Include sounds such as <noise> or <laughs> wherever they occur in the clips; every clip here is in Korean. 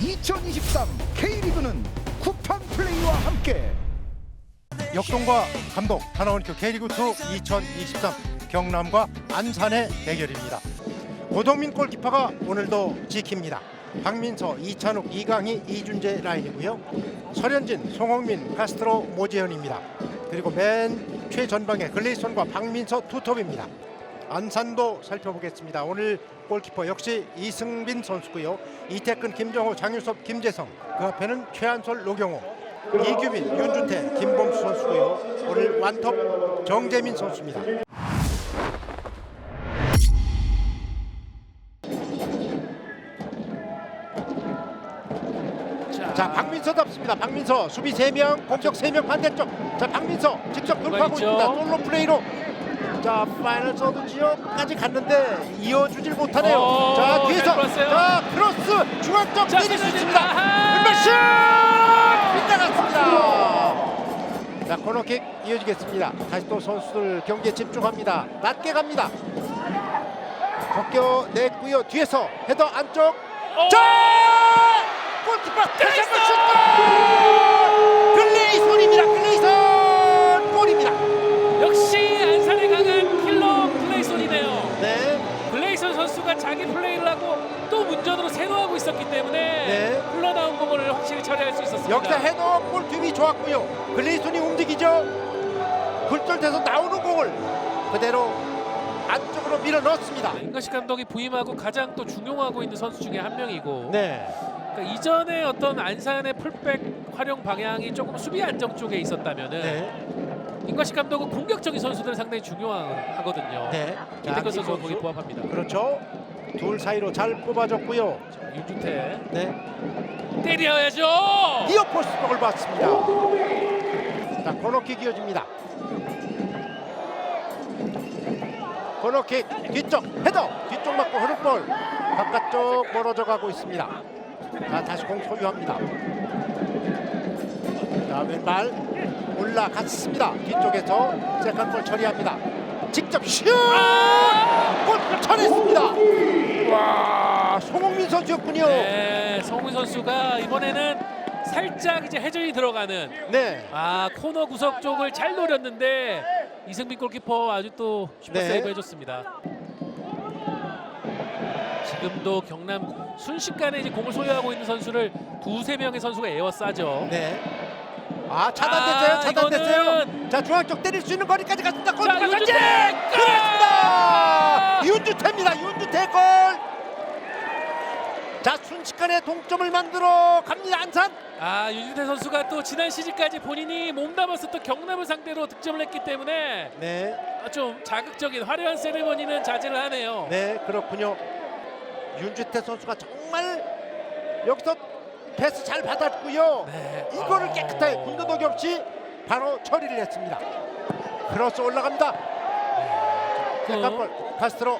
2023 K리그는 쿠팡 플레이와 함께 역동과 감독 하나원큐 K리그2 2023 경남과 안산의 대결입니다. 고동민 골키퍼가 오늘도 지킵니다. 박민서, 이찬욱, 이강희, 이준재 라인이고요. 설현진, 송홍민, 카스트로, 모재현입니다. 그리고 맨 최전방에 글레이손과 박민서 투톱입니다. 안산도 살펴보겠습니다. 오늘 골키퍼 역시 이승빈 선수고요. 이태근, 김정호, 장유섭, 김재성. 그 앞에는 최한솔, 노경호. 이규빈, 윤준태, 김범수 선수고요. 오늘 완톱 정재민 선수입니다. 자, 박민서 답습니다. 박민서 수비 3명, 공격 3명 반대쪽. 자, 박민서 직접 돌파하고. 있습니다. 솔로 플레이로. 자, 파이널 서드 지역까지 갔는데 이어주질 못하네요. 어, 자, 잘 뒤에서. 자, 크로스 중앙점 자, 때릴 수 있습니다. 아하! 왼발 슛! 빗나갔습니다. 자, 코너킥 이어지겠습니다. 다시 또 선수들 경기에 집중합니다. 낮게 갑니다. 벗겨냈고요. 뒤에서 헤더 안쪽. 어! 자! 골키퍼 다시 있었습니다. 여기서 헤더 골 뒷이 좋았고요. 글레이손이 움직이죠. 굴절돼서 나오는 공을 그대로 안쪽으로 밀어 넣었습니다. 인가식 감독이 부임하고 가장 또 중용하고 있는 선수 중에 한 명이고 네. 그러니까 이전에 어떤 안산의 풀백 활용 방향이 조금 수비 안정 쪽에 있었다면은 네. 인가식 감독은 공격적인 선수들을 상당히 중요하거든요. 네. 이태근 자, 선수가 김범수. 거기 부합합니다. 그렇죠. 둘 사이로 잘 뽑아줬고요. 윤준태 네. 때려야죠. 디어포스톡을 봤습니다. 자, 코너킥 이어집니다. 코너킥 뒤쪽 헤더 뒤쪽 맞고 흐름볼 바깥쪽 멀어져 가고 있습니다. 자, 다시 공 소유합니다. 자, 왼발 올라갔습니다. 뒤쪽에서 세컨볼 처리합니다. 직접 슛! 골 쳐냈습니다. 와, 송홍민 선수였군요. 네, 성훈 선수가 이번에는 살짝 이제 회전이 들어가는 네. 아 코너 구석 쪽을 잘 노렸는데 이승빈 골키퍼 아주 또 슈퍼 네. 세이브 해줬습니다. 지금도 경남 순식간에 이제 공을 소유하고 있는 선수를 두세 명의 선수가 에워 싸죠. 네. 아 차단됐어요. 아, 차단됐어요. 이거는- 자 중앙 쪽 때릴 수 있는 거리까지 갔습니다. 골 자, 들어갔지. 윤준태! 그렇습니다. 윤주태입니다. 윤주태 골. 자 순식간에 동점을 만들어 갑니다. 안산. 아 윤준태 선수가 또 지난 시즌까지 본인이 몸담았었던 경남을 상대로 득점을 했기 때문에 네, 아, 좀 자극적인 화려한 세레머니는 자제를 하네요. 네 그렇군요. 윤주태 선수가 정말 여기서 패스 잘 받았고요. 네. 이거를 아. 깨끗하게 군더더기 없이 바로 처리를 했습니다. 크로스 올라갑니다. 그- 깜볼 카스트로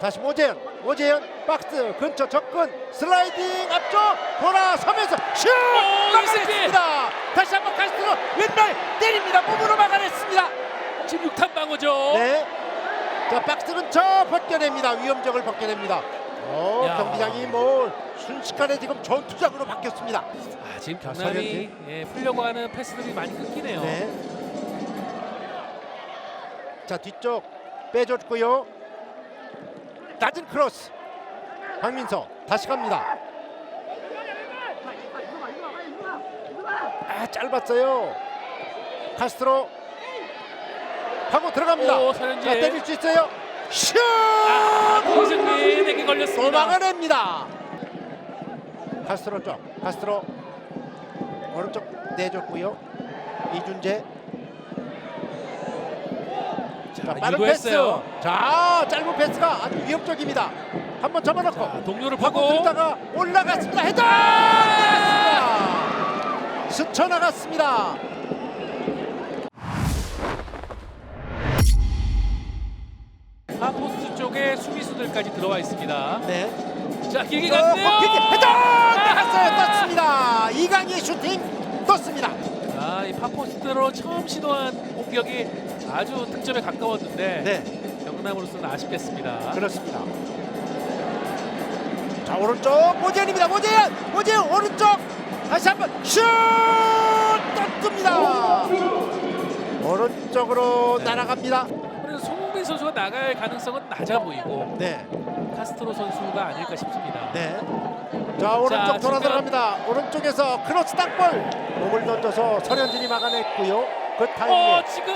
다시 모재현 모재현 박스 근처 접근 슬라이딩 앞쪽 돌아서면서 슛 오, 막아냈습니다 다시 한번 카스트로 왼발 때립니다 몸으로 막아냈습니다 지금 6탄 방어죠. 네 자 박스 근처 벗겨냅니다 위험적을 벗겨냅니다 어, 야. 경기장이 뭐 순식간에 지금 전투장으로 바뀌었습니다. 아, 지금 자, 경남이 서현진. 예, 풀려고 하는 패스들이 많이 끊기네요. 네 자 뒤쪽 빼줬고요. 낮은 크로스. 박민서 다시 갑니다. 아 짧았어요. 카스트로. 하고 들어갑니다. 오, 서현진. 자 때릴 수 있어요 슛! 아, 이승민에게 걸렸습니다. 또 막아냅니다. 카스트로 쪽 카스트로 오른쪽 내줬고요. 이준재. 자 빠른 패스 유도했어요. 자 짧은 패스가 아주 위협적입니다. 한번 접어놓고 자, 동료를 파고. 들다가 올라갔습니다. 헤더! 들어갔습니다. 스쳐 나갔습니다 수비수들까지 들어와 있습니다. 네 자 길게 어, 갔네요. 헤더 아! 나갔어요 떴습니다 이강희 슈팅 떴습니다 아, 이 파포스트로 처음 시도한 공격이 아주 득점에 가까웠는데 네 경남으로서는 아쉽겠습니다. 그렇습니다 자 오른쪽 모재현입니다. 모재현, 모재현 오른쪽 다시 한번 슛! 또 뜹니다. 오른쪽으로 날아갑니다. 선수가 나갈 가능성은 낮아 보이고 네, 카스트로 선수가 아닐까 싶습니다. 네. 자 오른쪽 자, 돌아 지금- 들어갑니다. 오른쪽에서 크로스 땅볼 몸을 던져서 설현진이 막아냈고요. 그 타이밍에 어 지금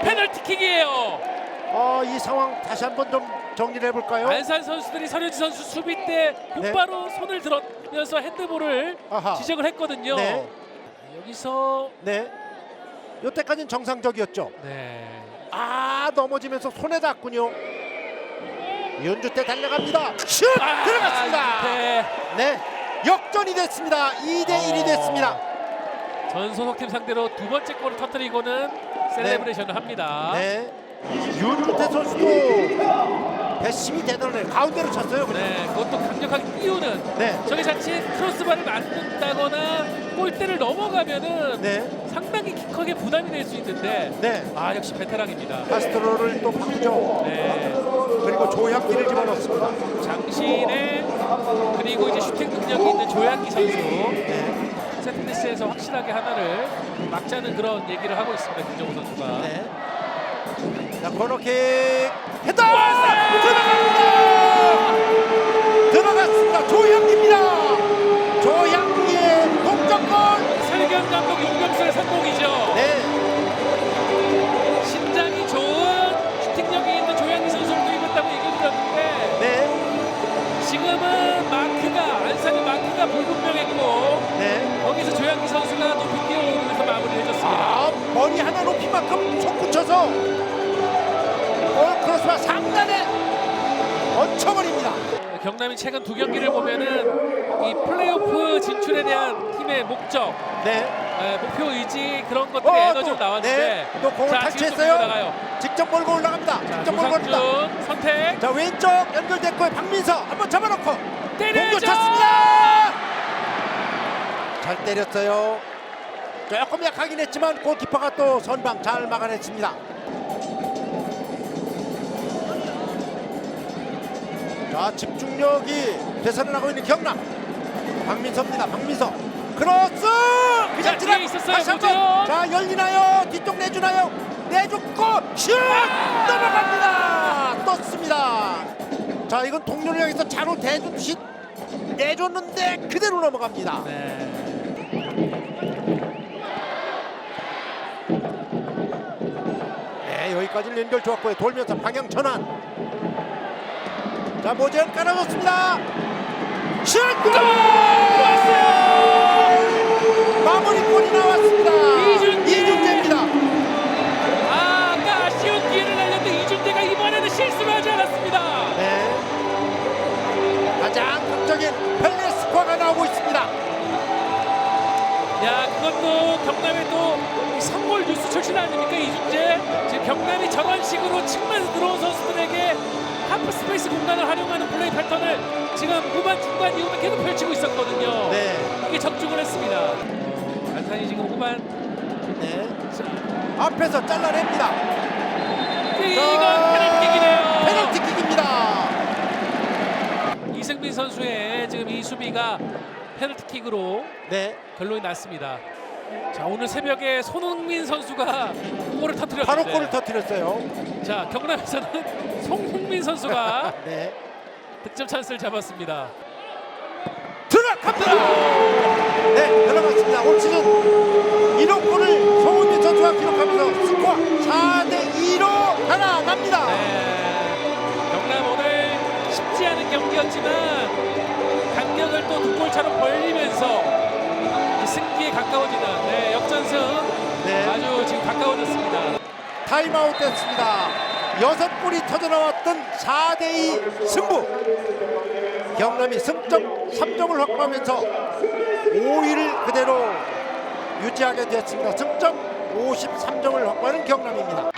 페널티킥이에요. 어, 이 상황 다시 한번 좀 정리를 해볼까요? 안산 선수들이 설현지 선수 수비 때 곧바로 손을 들었면서 핸드볼을 아하. 지적을 했거든요. 네. 여기서 네. 여태까지는 정상적이었죠. 네. 아 넘어지면서 손에 닿군요. 연주 때 달려갑니다. 슛 아, 들어갔습니다. 네. 네 역전이 됐습니다. 2대 1이 어. 됐습니다. 전 소속팀 상대로 두 번째 골을 터뜨리고는 셀레브레이션을 합니다. 네 윤주태 선수도 배심이 대단해 가운데로 쳤어요. 그냥. 네, 그것도 강력하게 띄우는 네. 저기 자칫 크로스바를 맞는다거나 골대를 넘어가면은 네. 상당히 키 크게 부담이 될 수 있는데 네. 아 역시 베테랑입니다. 카스트로를 또 바꾸죠. 네, 그리고 조혁기를 집어넣습니다. 장신의 그리고 이제 슈팅 능력이 있는 조양기 선수 네. 세트피스에서 확실하게 하나를 막자는 그런 얘기를 하고 있습니다. 김정우 선수가. 네. 자 코너킥 헤더 들어갑니다. 들어갔습니다. 조향기입니다. 높이만큼 속 붙여서 골 크로스와 상단에 얹혀버립니다. 경남이 최근 두 경기를 보면은 이 플레이오프 진출에 대한 팀의 목적, 네. 에, 목표 의지 그런 것들이 어, 에너지로 또, 나왔는데 네. 또 공을 자, 또 탈취했어요. 나가요. 직접 몰고 올라갑니다. 자, 직접 몰고 갑니다. 조상준 선택 자 왼쪽 연결됐고 박민서 한번 잡아놓고. 공격 찼습니다. 잘 때렸어요. 조금 약하긴 했지만 골키퍼가 또 선방 잘 막아냈습니다. 자 집중력이 되살아나고 있는 경남. 박민서입니다. 박민서. 크로스! 자, 그냥 지나 다시 한번. 자 열리나요? 뒤쪽 내주나요? 내줬고 슛! 넘어갑니다. 떴습니다. 자 이건 동료를 향해서 자로 대주듯이 내줬는데 그대로 넘어갑니다. 네. 여기까지 연결 좋았고요 돌면서 방향 전환 자 모재현 깔아줬습니다 슛 들어왔어요 마무리 경남이 저런 식으로 측면에서 들어온 선수들에게 하프 스페이스 공간을 활용하는 플레이 패턴을 지금 후반 중반 이후에 계속 펼치고 있었거든요. 네. 이게 적중을 했습니다. 안산이 지금 후반 네. 앞에서 잘라냅니다. 이건 페널티킥이네요. 페널티킥입니다. 이승민 선수의 지금 이 수비가 페널티킥으로 네. 결론이 났습니다. 자 오늘 새벽에 손흥민 선수가 골을 터뜨렸는데 바로 골을 터뜨렸어요. 자 경남에서는 <laughs> 송흥민 선수가 <laughs> 네. 득점 찬스를 잡았습니다. 들어갑니다. 네, 들어갔습니다. 올 시즌 1호 골을 송은민 선수가 기록하면서 스코어 4대 2로 달아납니다. 네, 경남 오늘 쉽지 않은 경기였지만 간격을 또 두 골 차로 벌리면서 이 승기에 가까워지는 네, 역전승 네. 아주 지금 가까워졌습니다. 타임아웃 됐습니다. 여섯 골이 터져 나왔던 4대2 승부. 경남이 승점 3점을 확보하면서 5위를 그대로 유지하게 됐습니다. 승점 53점을 확보하는 경남입니다.